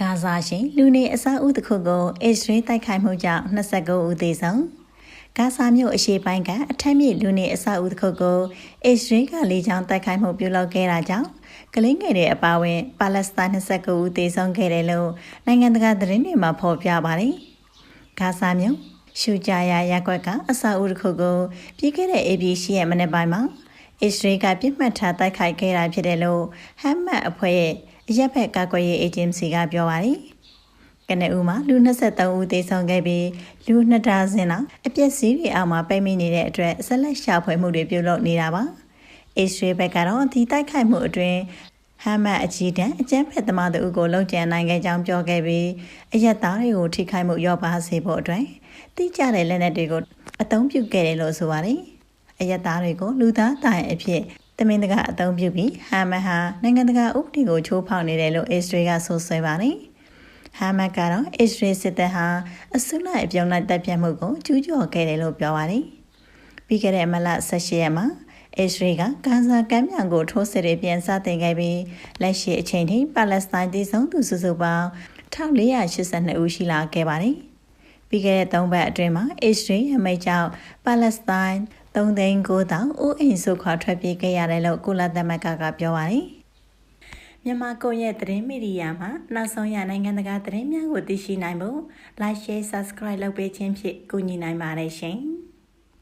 ဂါဇာရှိလူနေအဆောက်အဦတစ်ခုကိုအစ္စရေးတိုက်ခိုက်မှုကြောင့်29ဦးသေဆုံးဂါဇာမြို့အရှေ့ပိုင်းကအထက်မြင့်လူနေအဆောက်အဦတစ်ခုကိုအစ္စရေးကလေကြောင်းတိုက်ခိုက်မှုပြုလုပ်ခဲ့တာကြောင့်ကလင်းငယ်တွေအပါအဝင်ပါလက်စတိုင်း29ဦးသေဆုံးခဲ့တယ်လို့နိုင်ငံတကာသတင်းတွေမှာဖော်ပြပါတယ်ဂါဇာမြို့ရှူကြရရက်ွက်ကအဆောက်အဦတစ်ခုကိုပြီးခဲ့တဲ့ ABC ရဲ့မနေ့ပိုင်းမှာ အစ္စရေးကပြစ်မှတ်ထားတိုက်ခိုက်ခဲ့တာဖြစ်တယ်လို့ဟမ်မတ်အဖွဲ့ရဲ့အရက်ဖက်ကာကွယ်ရေးအေဂျင်စီကပြောပါတယ်။ကနဦးမှာလူ23ဦးသေဆုံးခဲ့ပြီးလူ2ဒါဇင်လောက်အပြစ်စည်းတွေအောက်မှာပိတ်မိနေတဲ့အတွက်ဆက်လက်ရှာဖွေမှုတွေပြုလုပ်နေတာပါ။အစ္စရေးဘက်ကတော့ဒီတိုက်ခိုက်မှုအတွင်းဟမ်မတ်အကြီးတန်းအကြမ်းဖက်သမားတို့ကိုလုံခြုံနိုင်ခဲ့ကြောင်းပြောခဲ့ပြီးအရက်သားတွေကိုထိခိုက်မှုရောပါစေဖို့အတွက်တိကျတဲ့လက်နက်တွေကိုအသုံးပြုခဲ့တယ်လို့ဆိုပါတယ်။ အရက်သားတွေကိုလူသားတိုင်အဖြစ်တမင်တကာအသုံးပြုပြီးဟာမတ်ဟာနိုင်ငံတကာဥပဒေကိုချိုးဖောက်နေတယ်လို့အစ္စရေးကဆိုဆွဲပါတယ်။ဟာမတ်ကတော့အစ္စရေးစစ်တပ်ဟာအစုလိုက်အပြုံလိုက်တပ်ဖြတ်မှုကိုကျူးကျော်ခဲ့တယ်လို့ပြောပါတယ်။ပြီးခဲ့တဲ့မလ18ရက်မှာအစ္စရေးကဂါဇာကမ်းမြောင်ကိုထိုးစစ်တွေပြန်စတင်ခဲ့ပြီးလက်ရှိအချိန်ထိပါလက်စတိုင်းတည်ဆုံသူစုစုပေါင်း1482ဦးရှိလာခဲ့ပါတယ်။ ပြီးခဲ့တဲ့၃ပတ်အတွင်းမှာအစ္စရေးအမိန့်ကြောင့်ပါလက်စတိုင်း3သိန်း9တောင်ဦးအိမ်စုခွာထွက်ပြေးခဲ့ရတယ်လို့ကုလသမဂ္ဂကပြောပါတယ်။မြန်မာကိုရဲ့သတင်းမီဒီယာမှာနောက်ဆုံးရနိုင်ငံတကာသတင်းများကိုသိရှိနိုင်ဖို့ like share subscribe လုပ်ပေးခြင်းဖြင့်ကူညီနိုင်ပါတယ်ရှင်။